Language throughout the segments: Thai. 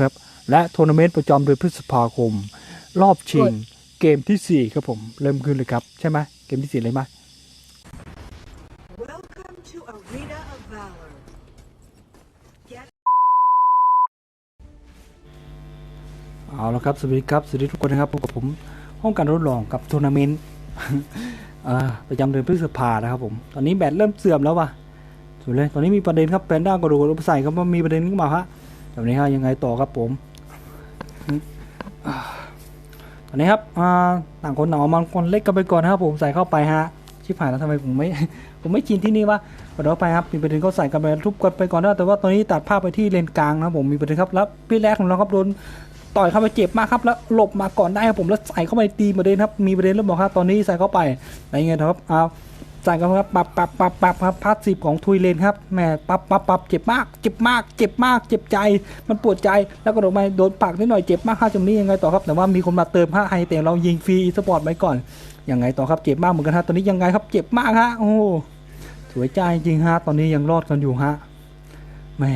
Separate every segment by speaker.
Speaker 1: ครับ และทัวร์นาเมนต์ประจำเดือนพฤษภาคม รอบชิงเกมที่ 4 ครับผม เริ่มขึ้นเลยครับ ใช่ไหมเกมที่ 4 เลยไหม
Speaker 2: Welcome to Arena of Valor. Get
Speaker 1: เอาละครับ สวัสดีครับ สวัสดีทุกคนนะครับพบกับผม ห้องการทดลองกับทัวร์นาเมนต์อ่าประจำเดือนพฤษภานะครับผม ตอนนี้แบตเริ่มเสื่อมแล้วว่ะสวยเลย ตอนนี้มีประเด็นครับแพนด้ากระโดดลงไปใส่ครับว่ามีประเด็นขึ้นมาฮะ แบบนี้ฮะยังไงต่อครับผมตอนนี้ครับต่างคนต่างเอมันคนเล็กกันไปก่อนนะครับผมใส่เข้าไปฮะชิบหายแล้วทำไมผมไม่ผมไม่ชินที่นี่วะกดเข้าไปครับมีประเด็นเขาใส่กันไปทุบกันไปก่อนนะแต่ว่าตอนนี้ตัดภาพไปที่เลนกลางนะผมมีประเด็นครับแล้วพี่แรกของเราครับโดนต่อยเข้าไปเจ็บมากครับแล้วหลบมาก่อนได้ครับผมแล้วใส่เข้าไปตีประเด็นครับมีประเด็นแล้วบอกครับตอนนี้ใส่เข้าไปอะไรเงี้ยครับเอา ใส่กันครับปับปับปับปับครับพาสิบของทุยเลนครับแหมปับปับปับเจ็บมาก เจ็บมาก เจ็บมาก เจ็บใจ มันปวดใจ แล้วก็โดนไปโดนปากนิดหน่อย เจ็บมากครับจังนี้ยังไงต่อครับ แต่ว่ามีคนมาเติมห้าไฮแต่เรายิงฟรีอีสปอร์ตไปก่อน ยังไงต่อครับ เจ็บมากเหมือนกันฮะ ตอนนี้ยังไงครับ เจ็บมากฮะ โอ้สวยใจจริงฮะ ตอนนี้ยังรอดกันอยู่ฮะ แหม่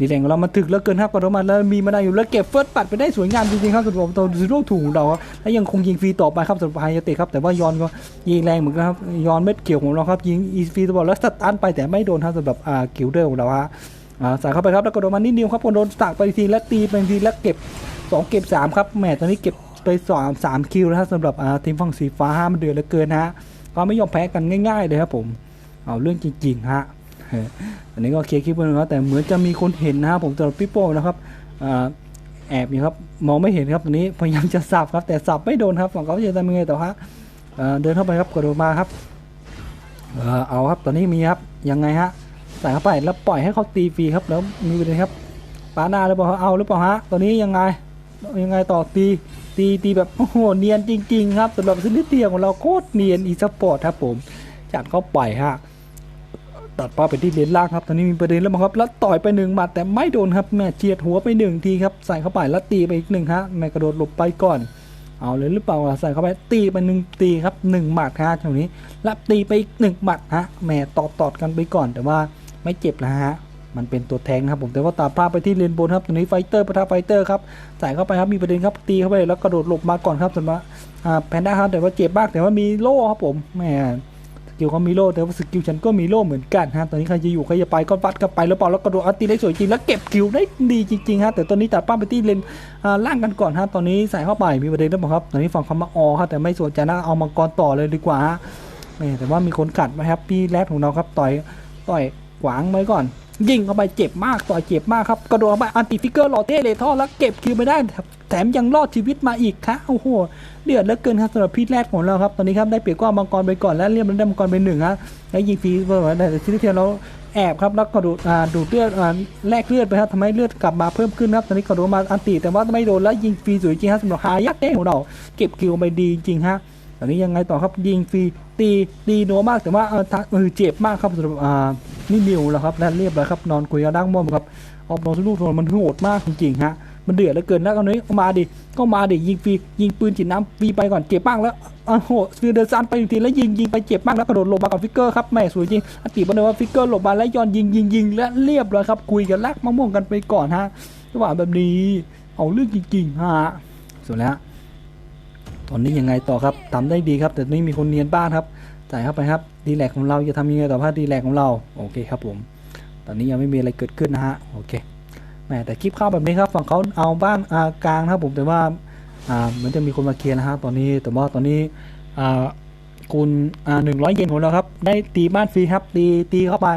Speaker 1: นี่แหล่งของเรามันถึกแล้วเกินครับกระโดดมาแล้วมีมาได้อยู่แล้วเก็บเฟิร์สปัดไปได้สวยงามจริงๆครับสำหรับตัวซีโร่ถูกของเราครับและยังคงยิงฟรีต่อไปครับสำหรับไฮยเตะครับแต่ว่ายอนก็ยิงแรงเหมือนกันครับยอนเม็ดเขียวของเราครับยิงอีฟรีตลอดแล้วสตันไปแต่ไม่โดนครับสำหรับอ่ากิลเดอร์ของเราฮะอ่าใส่เข้าไปครับแล้วกระโดดมานิดเดียวครับโดนสตักไปทีแล้วตีไปทีแล้วเก็บสองเก็บสามครับแหมตอนนี้เก็บไปสามสามคิวแล้วครับสำหรับอ่าทีมฝั่งสีฟ้าห้ามันเดือดเหลือเกินฮะก็ไม่ยอมแพ้กันง่าย ๆ เลยครับผมเอาเรื่องจริงๆฮะ อันนี้ก็เคลียร์คลิปไปนะครับแต่เหมือนจะมีคนเห็นนะครับผมสำหรับพี่โป้นะครับอแอบอยู่ครับมองไม่เห็นครับตอนนี้พยายามจะสับครับ แต่สับไม่โดนครับฝั่งเขาจะทำยังไงต่อฮะอ่าเดินเข้าไปครับกระโดดมาครับเอาครับตอนนี้มีครับยังไงฮะใส่เข้าไปแล้วปล่อยให้เขาตีฟรีครับแล้วมีประเด็นครับปาหน้าหรือเปล่าเอาหรือเปล่าฮะตอนนี้ยังไงยังไงต่อตีตีตีแบบโอ้โหเนียนจริง ๆ ครับสำหรับซิลิเตียของเราโคตรเนียนอีสปอร์ตครับผมจัดเข้าไปฮะ ตัดป้าไปที่เลนล่างครับตอนนี้มีประเด็นแล้วมั้งครับ แล้วต่อยไปหนึ่งหมัดแต่ไม่โดนครับแม่เจียดหัวไปหนึ่งทีครับใส่เข้าไปแล้วตีไปอีกหนึ่งฮะแม่กระโดดหลบไปก่อน เอาเลยหรือเปล่าใส่เข้าไปตีไปหนึ่งตีครับหนึ่งหมัดฮะตรงนี้แล้วตีไปอีกหนึ่งหมัดฮะแม่ตอดตอดกันไปก่อนแต่ว่าไม่เจ็บนะฮะมันเป็นตัวแทงครับผมแต่ว่าตาพลาดไปที่เลนบนครับตรงนี้ไฟเตอร์ปะทะไฟเตอร์ครับใส่เข้าไปครับมีประเด็นครับตีเข้าไปแล้วกระโดดหลบมาก่อนครับสำหรับอ่าแพนด้าครับแต่ว่าเจ็บมากแต่ว่ามีโล่ครับผมแม่ กิลเขามีโล่แต่ว่าสกิลฉันก็มีโล่เหมือนกันฮะตอนนี้ใครจะอยู่ใครจะไปก็วัดกันไปแล้วเปล่าแล้วกระโดดอัตติได้สวยจริงแล้วเก็บคิวได้ดีจริงๆฮะแต่ตอนนี้ตัดป้าไปที่เลนอ่าล่างกันก่อนฮะตอนนี้ใส่เข้าไปมีประเด็นแล้วบอกครับตอนนี้ฝั่งคำมาออครับแต่ไม่สนใจนะเอามังกรต่อเลยดีกว่าฮะแหม่แต่ว่ามีคนขัดมาครับพี่แรดของเราครับต่อยต่อยขวางไว้ก่อน ยิงเข้าไปเจ็บมากต่อยเจ็บมากครับกระโดดไปอันติฟิกเกอร์หล่อเท่เลยท่อแล้วเก็บคิวไม่ได้แถมยังรอดชีวิตมาอีกครับโอ้โหเดือดเหลือเกินครับสำหรับพีทแรกของเราครับตอนนี้ครับได้เปรียบก็เอามังกรไปก่อนแล้วเรียบร้อยได้มังกรไปหนึ่งฮะแล้วยิงฟรีไปแต่ทีนี้เทียเราแอบครับแล้วก็ดูดอ่าดูดเลือดแลกเลือดไปครับทำให้เลือดกลับมาเพิ่มขึ้นครับตอนนี้กระโดดมาอันติแต่ว่าไม่โดนแล้วยิงฟรีสวยจริงฮะสำหรับหายักษ์เด้ของเรา เก็บคิวไปดีจริงฮะ ตอนนี้ยังไงต่อครับยิงฟรีตีตีนัวมากแต่ว่าเออทักมือเจ็บมากครับสำหรับอ่านี่นิวแล้วครับและเรียบร้อยครับนอนคุยกับดั้งม่อมครับออกนอนสู้ๆมันโหดมากจริงๆฮะมันเดือดเหลือเกินแล้วตอนนี้มาดิก็มาดิยิงฟรียิงปืนฉีดน้ำฟรีไปก่อนเจ็บบ้างแล้วโอ้โหฟิลเดอร์ซันไปอีกทีแล้วยิงยิงไปเจ็บบ้างแล้วกระโดดหลบมากับฟิกเกอร์ครับแม่สวยจริงอติบอกเลยว่าฟิกเกอร์หลบมาแล้วย้อนยิงยิงยิงและเรียบร้อยครับคุยกันลักมะม่วงกันไปก่อนฮะจังหวะแบบนี้เอาเรื่องจริงๆฮะสวนแล้ว ตอนนี้ยังไงต่อครับทำได้ดีครับแต่ตอนนี้มีคนเนียนบ้านครับใส่เข้าไปครับดีแลกของเราจะทำยังไงต่อภาพดีแลกของเราโอเคครับผมตอนนี้ยังไม่มีอะไรเกิดขึ้นนะฮะโอเคแหมแต่คลิปเข้าแบบนี้ครับฝั่งเขาเอาบ้านกลางครับผมแต่ว่าอ่าเหมือนจะมีคนมาเคลียร์นะฮะตอนนี้แต่ว่าตอนนี้อ่าคุณอ่าหนึ่งร้อยเยนของเราครับได้ตีบ้านฟรีครับตีตีเข้าไป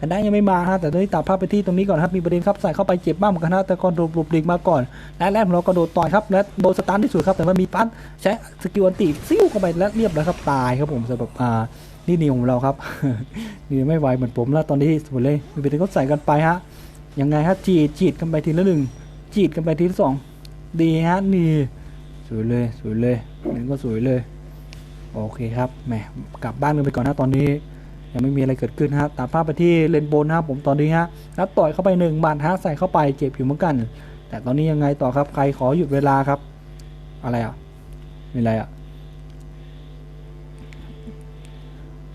Speaker 1: แผ่นได้ยังไม่มาฮะแต่ตอนนี้ตัดภาพไปที่ตรงนี้ก่อนครับมีประเด็นครับใส่เข้าไปเจ็บมากเหมือนกันนะแต่ก่อนโดนปลุกดิกมาก่อนและแรกเรากระโดดต่อยครับและโดนสตาร์ทที่สุดครับแต่ว่ามีปั้นใช้สกิลอันตีซิ่วเข้าไปและเรียบร้อยครับตายครับผมสำหรับอ่านี่นิวของเราครับนี่ไม่ไหวเหมือนผมแล้วตอนนี้สุดเลยมีประเด็นเขาใส่กันไปฮะยังไงฮะจีดจีดกันไปทีละหนึ่งจีดกันไปทีละสองดีฮะนี่สวยเลยสวยเลยนี่ก็สวยเลยโอเคครับแหมกลับบ้านกันไปก่อนนะตอนนี้ ยังไม่มีอะไรเกิดขึ้นฮะตามภาพไปที่เลนโบนนะครับผมตอนนี้ฮะแล้วต่อยเข้าไปหนึ่งบาทฮะใส่เข้าไปเจ็บอยู่เหมือนกัน แต่ตอนนี้ยังไงต่อครับใครขอหยุดเวลาครับ อะไรอะมีอะไรอะ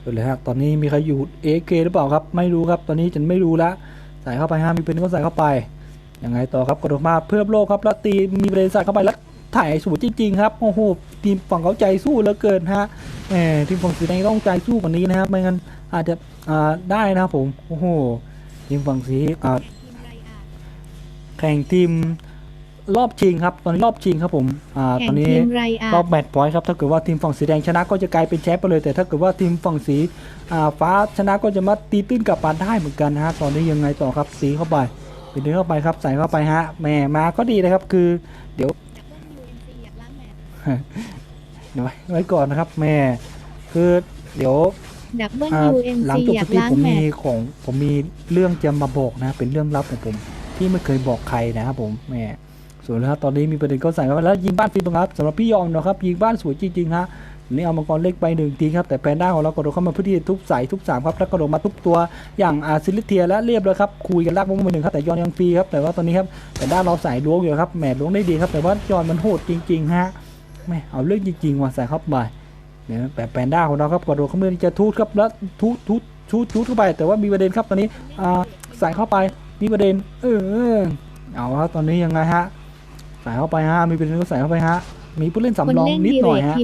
Speaker 1: สุดเลยฮะตอนนี้มีใครอยู่เอเหรือเปล่าครับ ไม่รู้ครับ ตอนนี้ฉันไม่รู้ละใส่เข้าไปฮะมีเปืนก็ใส่เข้าไปยังไงต่อครับกระโดดมาเพิ่มโลกครับแล้วตีมีประเด็นใส่เข้าไปแล้ว ถ่ายสูตรจริงๆครับ โอ้โห ทีมฝั่งเขาใจสู้เหลือเกินฮะแหมทีมฝั่งสีแดงต้องใจสู้กว่านี้นะครับ ไม่งั้นอาจจะอ่าได้นะครับผม โอ้โห ทีมฝั่งสีอ่าแข่งทีมรอบชิงครับ ตอนนี้รอบชิงครับผมอ่า
Speaker 3: แข่
Speaker 1: ตองนนี้
Speaker 3: ทีมไรอาร
Speaker 1: อบแมตช์พอยต์ครับ ถ้าเกิดว่าทีมฝั่งสีแดงชนะก็จะกลายเป็นแชมป์ไปเลย แต่ถ้าเกิดว่าทีมฝั่งสีอ่าฟ้าชนะก็จะมาตีตื้นกลับมาได้เหมือนกันนะฮะ ตอนนี้ยังไงต่อครับ สีเข้าไปไปเดินเข้าไปครับ ใส่เข้าไปฮะ แหมมาก็ดีนะครับ คือ เดี๋ยว เดี๋ยวไว้ไว้ก่อนนะครับ แม่ คือเดี๋ยว
Speaker 3: ดับเบิล
Speaker 1: อ่า
Speaker 3: ยูเอ็ม
Speaker 1: หลัง
Speaker 3: ซี
Speaker 1: จบ
Speaker 3: อ
Speaker 1: ส
Speaker 3: ยาก
Speaker 1: ตรีม
Speaker 3: ล้าง
Speaker 1: ผม
Speaker 3: แม
Speaker 1: มี
Speaker 3: ตช์
Speaker 1: ของผมมีเรื่องจะมาบอกนะ เป็นเรื่องลับของผม ที่ไม่เคยบอกใครนะครับผมแหม่ส่วนนะครับตอนนี้มีประเด็นก็ใส่เข้าไปแล้วยิงบ้านฟรีตรงครับสำหรับพี่ยอมนะครับยิงบ้านสวยจริงๆฮะนี่เอามังกรเล็กไปหนึ่งทีครับแต่แพนด้าของเรากระโดดเข้ามาเพื่อที่จะทุบใส่ทุบสามครับแล้วกระโดดมาทุบตัวอย่างอาซิลิเทียและเรียบเลยครับคุยกันลากมุ้งไปหนึ่งครับแต่ยอนยังฟรีครับแต่ว่าตอนนี้ครับแพนด้าเราใส่ล้วงอยู่ครับแหมล้วงได้ดีครับแต่ว่ายอนมันโหดจริงๆฮะ แม่เอาเรื่องจริงๆว่ะใส่เข้าไปเนี่ยแบบแพนด้าของเราครับกระโดดเข้ามาที่จะทูตครับแล้วทูตทูตทูตทูตเข้าไป แต่ว่ามีประเด็นครับตอนนี้อ่าใส่เข้าไปมีประเด็น เออเอาครับตอนนี้ยังไงฮะใส่เข้าไปฮะมีประเด็นก็ใส่เข้าไปฮะมีผู้เล่นสำรอง
Speaker 3: นิ
Speaker 1: ดหน่อยฮะ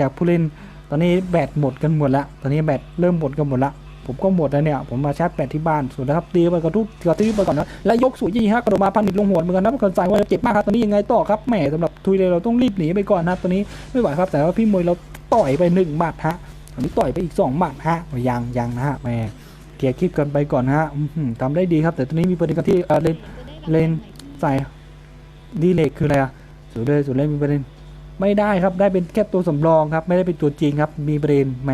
Speaker 1: จากผู้เล่นตอนนี้แบตหมดกันหมดแล้วตอนนี้แบตเริ่มหมดกันหมดแล้ว ผมก็หมดแล้วเนี่ย ผมมาชาร์จแบตที่บ้านสุดแล้วครับตีไปกระทุ้กระตุ้ไปก่อนนะแล้วยกสวยยี่ฮะกระโดดมาพันนิดลงหัวเหมือนกันนะคนใส่ว่าเจ็บมากครับตอนนี้ยังไงต่อครับแหมสำหรับทุยเลยเราต้องรีบหนีไปก่อนนะตอนนี้ไม่ไหวครับแต่ว่าพี่มวยเราต่อยไปหนึ่งหมัดฮะตอนนี้ต่อยไปอีกสองหมัดฮะยังยังนะฮะแหมเคลียร์คลิปกันไปก่อนฮะทำได้ดีครับแต่ตอนนี้มีประเด็นกันที่เออเลนเลนใส่ดีเลกคืออะไรอะสุดเลยสุดเลยมีประเด็นไม่ได้ครับได้เป็นแค่ตัวสำรองครับไม่ได้เป็นตัวจริงครับมีประเด็นแหม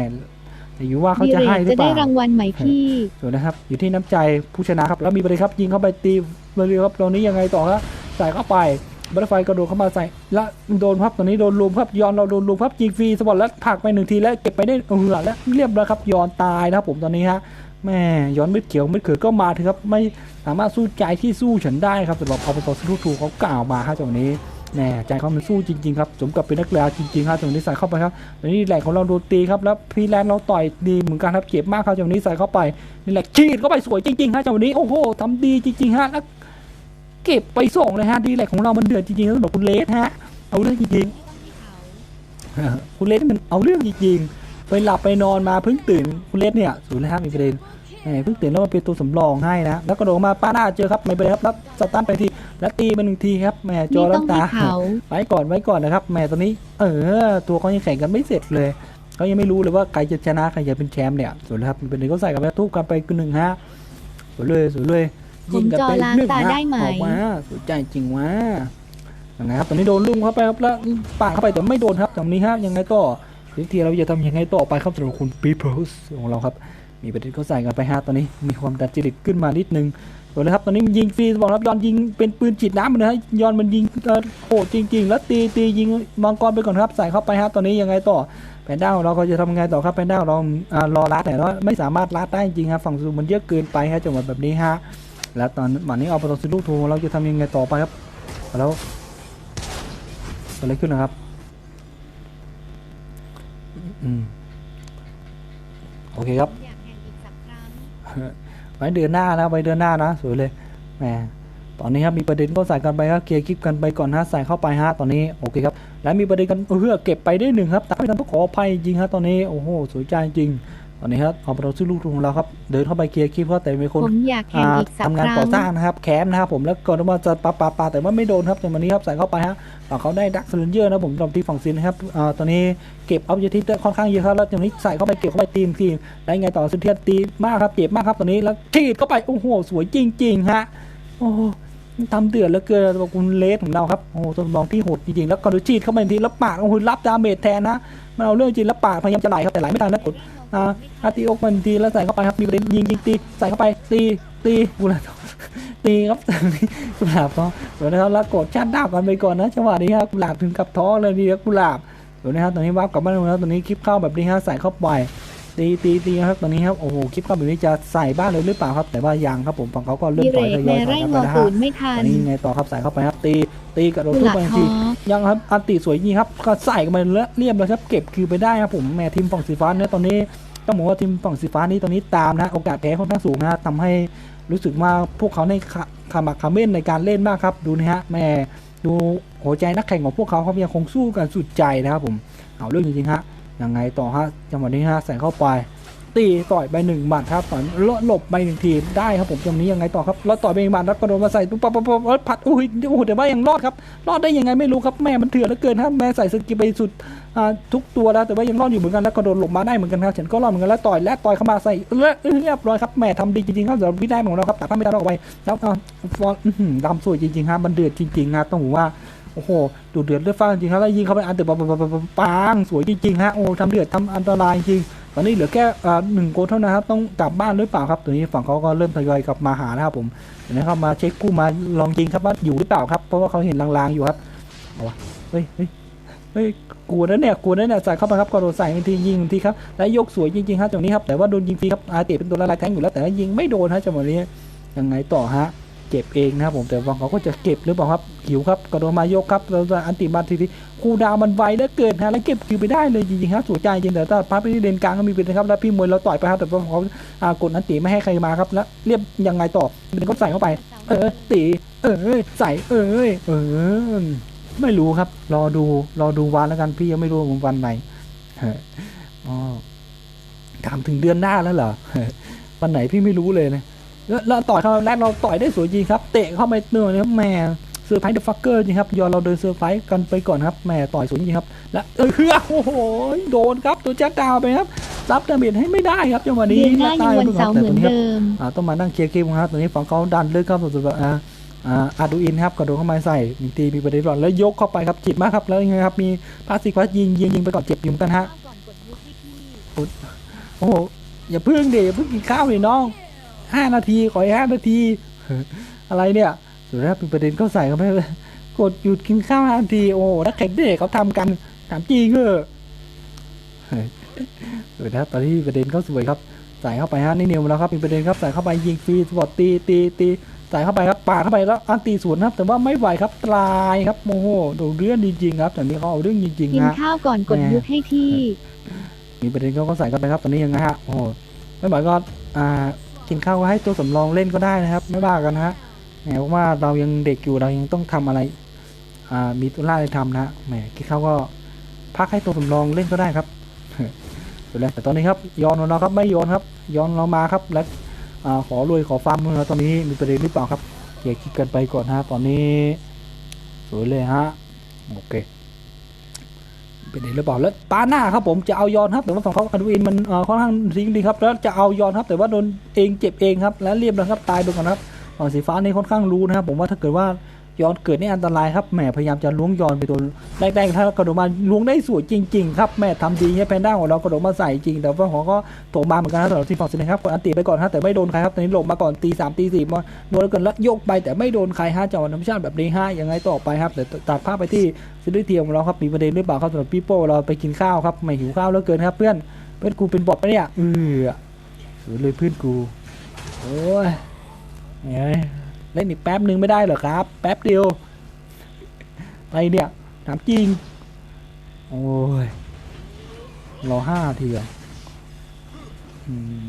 Speaker 1: แต่อยู่ว่าเขา
Speaker 3: ดี
Speaker 1: จะ
Speaker 3: เร
Speaker 1: ให้
Speaker 3: ท
Speaker 1: หรือ
Speaker 3: จะ
Speaker 1: เป
Speaker 3: ได้
Speaker 1: ล่า
Speaker 3: รางวัลไหมพี่
Speaker 1: ส่วนนะครับ อยู่ที่น้ำใจผู้ชนะครับ แล้วมีประเด็นครับยิงเข้าไปตีเลยครับตรงนี้ยังไงต่อครับใส่เข้าไปบัตเตอร์ไฟกระโดดเข้ามาใส่และโดนครับตอนนี้โดนลุมครับยอนเราโดนลุมครับยิงฟรีสปอร์ตแล้วผลักไปหนึ่งทีแล้วเก็บไปได้เออแล้วเรียบร้อยครับยอนตายนะครับผมตอนนี้ฮะแม่ย้อนมืดเขียวมืดเขือก็มาเถอะครับไม่สามารถสู้ใจที่สู้ฉันได้ครับสำหรับอปตสรุทูเขากล่าวมาครับตรงนี้ แหมใจเขามันสู้จริงๆครับสมกับเป็นนักกีฬาจริงๆครับตรงนี้ใส่เข้าไปครับตอนนี้แหลกของเราโดนตีครับแล้วพีแลนด์เราต่อยดีเหมือนกันครับเจ็บมากครับจังหวะนี้ใส่เข้าไปนี่แหละฉีดเข้าไปสวยจริงๆครับจังหวะนี้โอ้โหทำดีจริงๆฮะแล้วเก็บไปส่งเลยฮะดีแหลกของเรามันเดือดจริงๆสำหรับคุณเลสฮะเอาเรื่องจริงๆคุณเลสมันเอาเรื่องจริงๆไปหลับไปนอนมาเพิ่งตื่นคุณเลสเนี่ยศูนย์เลยครับมีประเด็นเพิ่งตื่นแล้วมาเป็นตัวสำรองให้นะแล้วก็โดดมาป้าหน้าเจอครับไม่เป็นไรครับแล้วสตันไปที แล้วตีไปหนึ่งทีครับแหมจอ
Speaker 3: นี่
Speaker 1: ลั
Speaker 3: ต้
Speaker 1: ง
Speaker 3: อง
Speaker 1: ตา
Speaker 3: ให้เขา
Speaker 1: ไว้ก่อนไว้ก่อนนะครับแหม่ตอนนี้ เออ ตัวเขายังแข่งกันไม่เสร็จเลยเขายังไม่รู้เลยว่าใครจะชนะใครจะเป็นแชมป์เนี่ยส่วนนะครับเป็นหนึ่งก็ใส่กันไปทุบกันไปคือหนึ่งฮะสวยเลยสวยเลย
Speaker 3: ผม
Speaker 1: ยิงกัน
Speaker 3: จอ
Speaker 1: ไป
Speaker 3: ล้าง
Speaker 1: หนึ่ง
Speaker 3: ตา
Speaker 1: ฮะ
Speaker 3: ได้ไหม
Speaker 1: ออกมาสวยใจจริงวะยังไงครับตอนนี้โดนลุ่มเข้าไปครับแล้วปาดเข้าไปแต่ไม่โดนครับตรงนี้ฮะยังไงต่อทีทีเราจะทำยังไงต่อไปครับสำหรับคุณปีเพิลส์ของเราครับ มีประเด็นก็ใส่กันไปฮะตอนนี้มีความดัดจริตขึ้นมานิดนึง เลยครับตอนนี้มันยิงฟรีบอกครับยอนยิงเป็นปืนฉีดน้ำมันนะฮะยอนมันยิงโหดจริง ๆ แล้วตีตียิงมังกรไปก่อนครับใส่เข้าไปฮะตอนนี้ยังไงต่อแพนด้าของเราก็จะทำยังไงต่อครับแพนด้าของเรารอรัดแต่ว่าไม่สามารถรัดได้จริงครับฝั่งซูมันเยอะเกินไปฮะจังหวะแบบนี้ฮะแล้วตอนหมันนี้เอาประตูซิลูกทูเราจะทำยังไงต่อไปครับแล้วอะไรขึ้นนะครับอืมโอเคครับ ไว้เดือนหน้านะไว้เดือนหน้านะสวยเลยแหมตอนนี้ครับมีประเด็นก็ใส่กันไปครับเคลียร์คลิปกันไปก่อนฮะใส่เข้าไปฮะตอนนี้โอเคครับและมีประเด็นกันเพื่อเก็บไปได้หนึ่งครับแต่ไม่ทันต้องขออภัยจริงฮะตอนนี้โอ้โหสวยใจจริง ตอนนี้ครับเอาเราซื้อลูกทุงของเราครับ เดินเข้าไปเคลียร์คลิปเพราะแต่มีคน
Speaker 3: ผมอยากแข่ง
Speaker 1: อ่า
Speaker 3: อีกสัก
Speaker 1: ทำงาน
Speaker 3: ครั้
Speaker 1: ก่องสร้างนะครับ แคมป์นะครับผมแล้วก่อนว่าจะปาปาปาแต่ว่าไม่โดนครับจังหวะนี้ครับใส่เข้าไปฮะฝั่งเขาได้ดักเซเลนเจอร์นะผมตอนที่ฝั่งซินนะครับอ่าตอนนี้เก็บเอาเจทิค่อนข้างเยอะครับแล้วจังหวะนี้ใส่เข้าไปเก็บเข้าไปทีมทีมแล้วยังไงต่อสุดเทียตีมากครับเจ็บมากครับตอนนี้แล้วทีดเข้าไปโอ้โหสวยจริงๆฮะโอ้โห ทำเดือดเหลือเกินตัวคุณเลสของเราครับโอ้โหตัวมองที่โหดจริงๆแล้วก็ดูชีดเข้าไปทันทีแล้วปาดโอ้โหรับดาเมจแทนนะมันเอาเรื่องจริงแล้วปาดพยายามจะไหลครับแต่ไหลไม่ทันนะกดอ่าอาตีอกมันทีแล้วใส่เข้าไปครับมีประเด็นยิงยิงตีใส่เข้าไปตีตีกุลาบตีครับกุหลาบก็เดี๋ยวนะครับแล้วกดชาติดาบกันไปก่อนนะจังหวะนี้ครับกุหลาบถึงกับท้อเลยดีครับกุหลาบเดี๋ยวนะครับตอนนี้วาร์ปกลับบ้านแล้วตอนนี้คลิปเข้าแบบนี้ฮะใส่เข้าไป ตีตีตีครับตอนนี้ครับโอ้โหคลิปเข้าแบบนี้จะใส่บ้านเลยหรือเปล่าครับ แต่ว่ายังครับผมฝั่งเขาก็เริ่ม
Speaker 3: ดี
Speaker 1: ถ
Speaker 3: เร
Speaker 1: อย
Speaker 3: ท
Speaker 1: ทย
Speaker 3: แม่
Speaker 1: อยถอ
Speaker 3: ไร่
Speaker 1: ยกัน
Speaker 3: ง
Speaker 1: ไป
Speaker 3: อ
Speaker 1: นะ
Speaker 3: ฝื
Speaker 1: ฮะ
Speaker 3: นไม่ทั
Speaker 1: ตอน
Speaker 3: น
Speaker 1: นี้ยังไงต่อครับใส่เข้าไปครับตีตีกระโดด
Speaker 3: กุ
Speaker 1: ทุ
Speaker 3: ห
Speaker 1: บ
Speaker 3: ลาบ
Speaker 1: ไป
Speaker 3: ท
Speaker 1: ที
Speaker 3: อ
Speaker 1: ยังครับอันติสวยจริงครับก็ใส่กันไปแล้วเรียบเลยครับเก็บคิวไปได้ครับผมแหม่ทีมฝั่งสีฟ้าเนี่ยตอนนี้ต้องบอกว่าทีมฝั่งสีฟ้านี้ตอนนี้ตามนะโอกาสแพ้ค่อนข้างสูงนะทำให้รู้สึกว่าพวกเขาในขะขมักเขม้นในการเล่นมากครับดูนะฮะแม่ดูหัวใจนักแข่งของพวกเขาเขายังคงสู้กันสุดใจนะครับผมเอาเรื่องจริงๆฮะ ยังไงต่อฮะจังหวะนี้ฮะใส่เข้าไป ตีต่อยไปหนึ่งหมัดครับต่อยหลบไปหนึ่งทีได้ครับผมตรงนี้ยังไงต่อครับแล้วต่อยไปอีกหมัดแล้วกระโดดมาใส่ปุ๊บปั๊บปั๊บปั๊บแล้วผัดอุ้ยโอ้โหแต่ว่ายังรอดครับรอดได้ยังไงไม่รู้ครับแม่มันเถื่อนเหลือเกินครับแม่ใส่สกิลไปสุดทุกตัวแล้วแต่ว่ายังรอดอยู่เหมือนกันแล้วกระโดดหลบมาได้เหมือนกันครับฉันก็รอดเหมือนกันแล้วต่อยและต่อยเข้ามาใส่เรียเรียบร้อยครับแม่ทำดีจริงๆครับสำหรับพี่ได้ของเราครับแตัดผ้าไม่ได้ออกไปแล้วอ่าฟอนดำสวยจริงๆครับมันเดือดจริงๆครับต้องบอกว่า โอ้โหดูเดือดเลือดฟ้าจริงครับแล้วยิงเข้าไปอันเดือดปังปังสวยจริงๆฮะโอ้ทำเดือดทำอันตรายจริงตอนนี้เหลือแค่หนึ่งโกลเท่านั้นครับต้องกลับบ้านหรือเปล่าครับตัวนี้ฝั่งเขาก็เริ่มทยอยกลับมาหาแล้วครับผมเดี๋ยวนะครับมาเช็คกู้มาลองจริงครับว่าอยู่หรือเปล่าครับเพราะว่าเขาเห็นลางๆอยู่ครับเอาวะเฮ้ยเฮ้ยเฮ้ยกลัวนะเนี่ยกลัวนะเนี่ยใส่เข้าไปครับกระโดดใส่ทันทียิงทันทีครับและยกสวยจริงๆครับตรงนี้ครับแต่ว่าโดนยิงฟรีครับอาเตะเป็นตัวละลายแทงอยู่แล้วแต่ยิงไม่โดนฮะจังหวะนี้ยังไงต่อฮะ เก็บเองนะครับผมแต่ฝั่งเขาก็จะเก็บหรือเปล่าครับหิวครับกระโดดมายกครับแล้วอันติบัตทีทีคูดาวมันไวเหลือเกินฮะแล้วเก็บคิวไปได้เลยจริงๆครับสวยใจจริงแต่ถ้าพับไปที่เลนกลางก็มีเป็นนะครับแล้วพี่มวยเราต่อยไปครับแต่ว่าเขากดนันตีไม่ให้ใครมาครับแล้วเรียบยังไงต่อเป็นก็ใส่เข้าไป เออตีเออใส่เออเออไม่รู้ครับ รอดูรอดูวันแล้วกันพี่ยังไม่รู้วันไหนอ๋อถามถึงเดือนหน้าแล้วเหรอเออวันไหนพี่ไม่รู้เลยนะ แล้วแล้วต่อยเข้ามาแรกเราต่อยได้สวยจริงครับ เตะเข้าไปเนื้อเนี่ยแหม่เซอร์ไพรส์เดอะฟักเกอร์จริงครับยอนเราเดินเซอร์ไพรส์กันไปก่อนครับแหม่ต่อยสวยจริงครับ และเออคือโอ้โหโดนครับตัวแจ็คดาวน์ไปครับรับดาเมจให้ไม่ได้ครับจังหวะนี้
Speaker 3: เดือนหน้ายังวันเสาร์เหมือน
Speaker 1: นี้ครับ
Speaker 3: เดิม
Speaker 1: อ่าต้องมานั่งเคลียร์เกมครับตอนนี้ฝั่งเขาดันเลือกครับสุดๆอ่าอ่าอาดูอินครับกระโดดเข้ามาใส่หนึ่งทีมีประเด็นหลอดแล้วยกเข้าไปครับจิบมากครับแล้วยังไงครับมีพาสซีควายิงยิงยิงไปก่อนเจ็บอยู่เหมือนกันฮะ
Speaker 3: ก่อนกดยุบให้พี่
Speaker 1: โอ้โหอย่าพึ่งเดี๋ยวอย่าพึ่งกินข้าวเลยน้อง ห้านาทีขออีกห้านาที อะไรเนี่ยสุดท้ายเป็นประเด็นก็ใส่เข้าไปเลยกดหยุดกินข้าวห้านาที โอ้โหนักแข่งเด็กเขาทำกันถามจริงเหรอเฮ้ยสุดท้ายตอนที่ประเด็นเขาสวยครับใส่เข้าไปฮะนี่เนียวมาแล้วครับเป็นประเด็นครับใส่เข้าไปยิงฟรีสปอร์ตตีตีตีใส่เข้าไปครับปาดเข้าไปแล้วอันตีสวนครับ แต่ว่าไม่ไหวครับตายครับโมโหโดนเรื่องจริงๆครับแต่นี้เขาเอาเรื่องจริง
Speaker 3: กิน
Speaker 1: ๆฮะ
Speaker 3: ข้าวก่อนกดยุบให้พี่
Speaker 1: มีประเด็นเขาก็ใส่กันไปครับตอนนี้ยังไงฮะโอ้โหไม่ไหวก็อ่า กินข้าวก็ให้ตัวสำรองเล่นก็ได้นะครับ ไม่บ้ากันนะฮะแหมเพราะว่าเรายังเด็กอยู่เรายังต้องทำอะไรมีตุล่าให้ทำนะฮะแหมกินข้าวก็พักให้ตัวสำรองเล่นก็ได้ครับเสร็จแล้วแต่ตอนนี้ครับย้อนเราครับไม่โยนครับ ย้อนเรามาครับและขอรวยขอฟาร์มเราตอนนี้มีประเด็นหรือเปล่าครับเกี่ยคิดกันไปก่อนฮะตอนนี้สวยเลยฮะโอเค เป็นเองหรือเปล่าแล้วปาหน้าครับผมจะเอายอนครับแต่ว่าฝั่งเขาอดูอินมันค่อนข้างทิ้งดีครับแล้วจะเอายอนครับแต่ว่าโดนเองเจ็บเองครับและเรียบนะครับตายไปก่อนครับฝั่งสีฟ้านี่ค่อนข้างรู้นะครับผมว่าถ้าเกิดว่า ย้อนเกิดนี่อันตรายครับแหมพยายามจะล้วงย้อนไปตัวแรกๆถ้ากระโดดมาล้วงได้สวยจริง ๆ ครับแม่ทำดีให้แพนด้าของเรากระโดดมาใส่จริง แต่ว่าของก็โถมาเหมือนกันนะสำหรับทีมฝั่งสีแดงครับกดอันตีไปก่อนฮะแต่ไม่โดนใครครับตอนนี้หลบมาก่อนตีสามตีสี่มาโดนแล้วกันแล้วยกไปแต่ไม่โดนใครฮะจังหวะธรรมชาติแบบนี้ฮะยังไงต่อไปครับแต่ตัดภาพไปที่ซีรีส์เทียมของเราครับมีประเด็นหรือเปล่าครับสำหรับพี่โป้เราไปกินข้าวครับไม่หิวข้าวแล้วเกินครับเพื่อนเพื่อนกูเป็นบอทปะเนี่ยเออเลยเพื่อนกูโอ้ยเฮ้ย เล่นอีกแป๊บหนึ่งไม่ได้เหรอครับ แป๊บเดียวอะไรเนี่ยถามจริง โอ้ย รอห้าทีอะอืม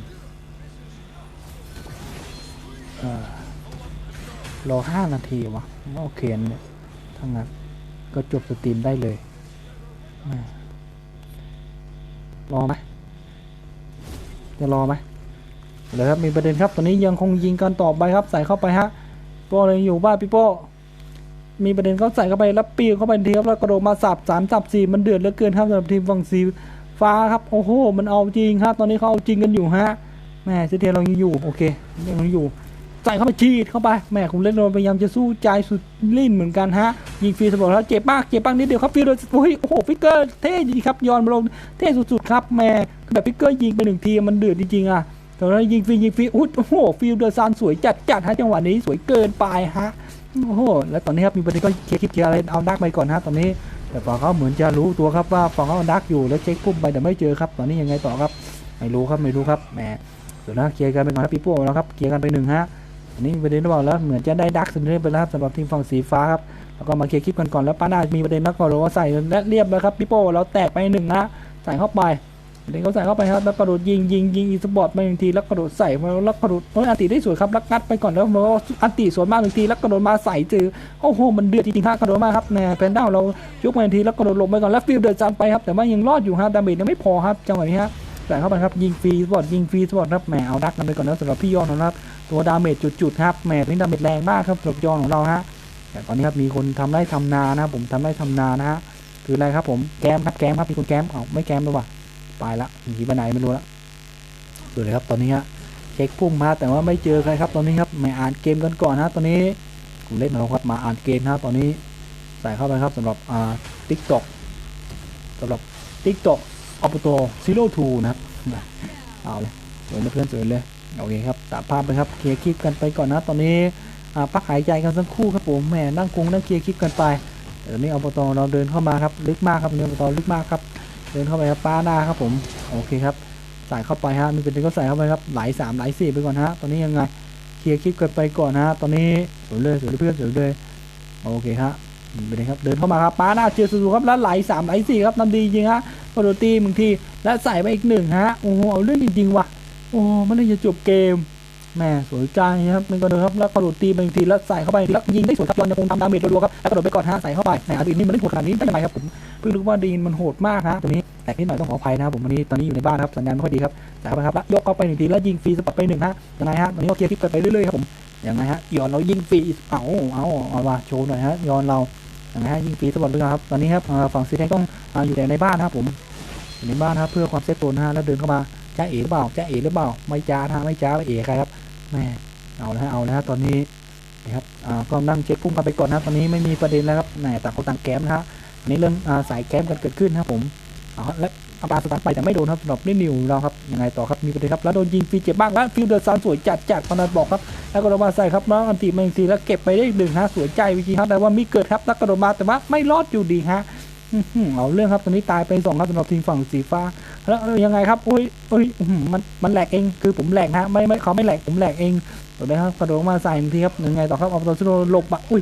Speaker 1: เอ่อรอห้านาทีวะโอเคเนี่ยทั้งนั้นก็จบสตรีมได้เลยรอไหมจะรอไหมเลยครับมีประเด็นครับ ตอนนี้ยังคงยิงกันต่อไปครับ ใส่เข้าไปฮะ โป้เลยอยู่บ้านพี่โป้มีประเด็นเขาใส่เข้าไปแล้วปีเข้าไปเทีครับแล้วกระโดดมาสับสามสับสี่มันเดือดเหลือเกินครับสำหรับทีมฝั่งสีฟ้าครับโอ้โหมันเอาจริงครับ ตอนนี้เขาเอาจริงกันอยู่ฮะแม่เซเทียเรายังอยู่โอเคยังอยู่ใส่เข้าไปชีดเข้าไปแม่คุณเล่นโดนพยายามจะสู้ใจสุดลิ้นเหมือนกันฮะยิงฟรีสปอร์แล้วเจ็บมากเจ็บมากนิดเดียวครับฟรีโดยโอ้ยโอ้โหฟิกเกอร์เท่จริงครับยอนมาลงเท่สุดๆครับแม่แบบฟิกเกอร์ยิงไปหนึ่งทีมันเดือดจริงๆอะ แต่ว่ายิงฟรียิงฟรีอุ๊ยโอ้โหฟิลเดอร์ซานสวยจัดจัดฮะจังหวะนี้สวยเกินไปฮะโอ้โหแล้วตอนนี้ครับมีประเด็นก็เคลียร์คลิปเคลียร์อะไรเอาดักไปก่อนฮะตอนนี้แต่ฝั่งเขาเหมือนจะรู้ตัวครับว่าฝั่งเขาเอาดักอยู่แล้วเช็คปุ๊บไปแต่ไม่เจอครับตอนนี้ยังไงต่อครับไม่รู้ครับไม่รู้ครับแหมเดี๋ยวนะเคลียร์กันไปก่อนครับพี่โป้แล้วครับเคลียร์กันไปหนึ่งฮะอันนี้มีประเด็นหรือเปล่าแล้วเหมือนจะได้ดักสุดเลยไปแล้วครับสำหรับทีมฝั่งสีฟ้าครับแล้วก็มาเคลียร์คลิปกันก่อนแล้วป้านามีประเด็นนักก่อนหรือว่าใส่และเรียบแล้วครับพี่โป้เราแตกไปหนึ่งนะใส่เข้าไป เด็กเขาใส่เข้าไปครับแล้วกระโดดยิงยิงยิงอีสปอร์ตมาหนึ่งทีแล้วกระโดดใส่มาแล้วกระโดดโอ้ยอันติได้สวยครับแล้วงัดไปก่อนแล้วแล้วอันติสวนมาหนึ่งทีแล้วกระโดดมาใส่เจอโอ้โหมันเดือดจริงๆครับกระโดดมาครับแหน่แพนด้าเรายกมาหนึ่งทีแล้วกระโดดหลบไปก่อนแล้วฟิลเดินจานไปครับแต่ว่ายังรอดอยู่ครับดาเมจยังไม่พอครับจังหวะนี้ฮะใส่เข้าไปครับยิงฟรีสปอร์ตยิงฟรีสปอร์ตครับแหมเอาดักกันไปก่อนแล้วสำหรับพี่ยอนนะครับตัวดาเมจจุดๆครับแหมนี่ดาเมจแรงมากครับสำหรับยอนของเราฮะแต่ตอนนี้ครับมีคนทำไร่ทำนานะครับผมทำไร่ทำนานะฮะคืออะไรครับผมแกมครับแกมครับมีคนแกมเอาไม่แกมแล้วว่ะ ไปละหนีไปไหนไม่รู้ละดูเลยครับตอนนี้ฮะเช็คพุ่มมาแต่ว่าไม่เจอใครครับตอนนี้ครับมาอ่านเกมกันก่อนนะตอนนี้ผมเล่นมาแล้วครับมาอ่านเกมนะตอนนี้ใส่เข้าไปครับสำหรับอ่าทิกตอกสำหรับทิกตอกออปโตซิโร่ทูนะครับเอาเลยสวยนะเพื่อนสวยเลยโอเคครับตัดภาพไปครับเคลียร์คลิปกันไปก่อนนะตอนนี้อ่าพักหายใจกันสักครู่ครับผมแหมนั่งกงนั่งเคลียร์คลิปกันไปแต่ตอนนี้อปตเราเดินเข้ามาครับลึกมากครับเดินอปตลึกมากครับ เดินเข้าไปครับป้าหน้าครับผมโอเคครับใส่เข้าไปฮะมีเป็นก็ใส่เข้าไปครับไหลสามไหลสี่ไปก่อนฮะตอนนี้ยังไงเคลียร์คลิปกันไปก่อนฮะตอนนี้สวยเลยสวยเลยเพื่อนสวยเลยโอเคครับไปเลยครับเดินเข้ามาครับป้าหน้าเจอสูครับแล้วไหลสามไหลสี่ครับนำดีจริงฮะกระโดดตีบางทีและใส่ไปอีกหนึ่งฮะโอ้โหเอาเรื่องจริงๆว่ะโอ้ไม่ได้จะจบเกม แม่สวยใจครับมันก็เดินครับแล้วกระโดดตีไปทีแล้วใส่เข้าไปแล้วยิงได้สวยครับยอนยังคงทำดาเมจรัวๆครับแล้วกระโดดไปก่อนฮะใส่เข้าไปแหมอดีตนี่มันได้โหดขนาดนี้ได้ยังไงครับผมเพิ่งรู้ว่าดีนมันโหดมากฮะตัวนี้แตกนิดหน่อยต้องขออภัยนะครับผมวันนี้ตอนนี้อยู่ในบ้านครับสัญญาณไม่ค่อยดีครับแต่เข้าไปครับแล้วยกเข้าไปหนึ่งทีแล้วยิงฟรีสปอตไปหนึ่งฮะยังไงฮะตอนนี้ก็เคลียร์คลิปกันไปเรื่อยๆครับผมยังไงฮะย้อนเรายิงฟรีเอาเอาเอาว่าโชว์หน่อยฮะย้อนเรายังไงฮะยิงฟรีสปอตไปก่อนครับตอนนี้ครับฝั่งซีแดงต้องอยู่แต่ในบ้านนะครับผมอยู่ในบ้านครับเพื่อความเซฟตัวนะฮะแล้วเดินเข้ามาจ้าเอ๋หรือเปล่าจ้าเอ๋หรือเปล่า ไม่จ้านะฮะไม่จ้าไม่เอ๋ใครครับ แม่เอาแล้วฮะเอาแล้วฮะตอนนี้นะครับก็นั่งเช็คพุ่งกันไปก่อนนะตอนนี้ไม่มีประเด็นแล้วครับแหมต่างคนต่างแก้มนะฮะอันนี้เริ่มอ่าสายแก้มกันเกิดขึ้นนะครับผมเอาและอาปาสตาร์ไปแต่ไม่โดนครับสำหรับนี่นิวเราครับยังไงต่อครับมีประเด็นครับแล้วโดนยิงฟรีเจ็บบ้างแล้วฟิลเดอร์ซันสวยจัดจัดพนันบอกครับแล้วก็โดนมาใส่ครับแล้วอันติมาอีกทีแล้วเก็บไปได้อีกหนึ่งฮะสวยใจวิจิครับแต่ว่ามีเกิดครับแล้วกระโดดมาแต่ว่าไม่รอดอยู่ดีฮะ เอาเรื่องครับตอนนี้ตายไปสองครับสำหรับทีมฝั่งสีฟ้า แล้วยังไงครับอุ้ยอุ้ยมันมันแหลกเองคือผมแหลกฮะไม่ไม่เขาไม่แหลกผมแหลกเองตัวนี้ครับกระโดดมาใส่อีกทีครับยังไงต่อครับเอาตัวซิโนหลบอะอุ้ย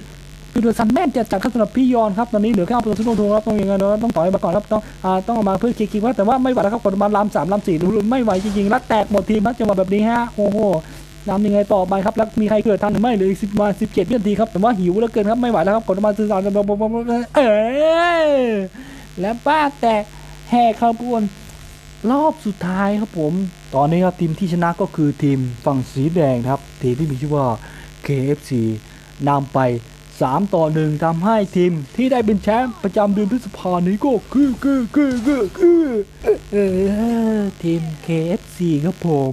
Speaker 1: คือดูซันแมนจะจัดครับสำหรับพี่ยอนครับตอนนี้เหลือแค่เอาตัวซุปเปอร์ทูครับต้องยังไงเนาะต้องต่อยมาก่อนครับต้องอ่าต้องเอามาเพื่อคลีคิวว่าแต่ว่าไม่ไหวแล้วครับกดมาลามสามลามสี่ดูไม่ไหวจริงๆแล้วแตกหมดทีมครับจังหวะแบบนี้ฮะโอ้โห นำยังไงต่อไปครับ แล้วมีใครเกิดทันหรือไม่หลือสิบมาสิบเจ็ดวินาทีครับแต่ว่าหิวเหลือเกินครับไม่ไหวแล้วครับกดมาสื่อสารกันเออและป้าแตกแห่ขบวนรอบสุดท้ายครับผม ตอนนี้ครับทีมที่ชนะก็คือทีมฝั่งสีแดงครับ ทีมที่มีชื่อว่า KFC นำไป 3 ต่อหนึ่งทำให้ทีมที่ได้เป็นแชมป์ประจำเดือนพฤษภานี้ก็คือคือคือคือคือเออทีม KFC ครับผม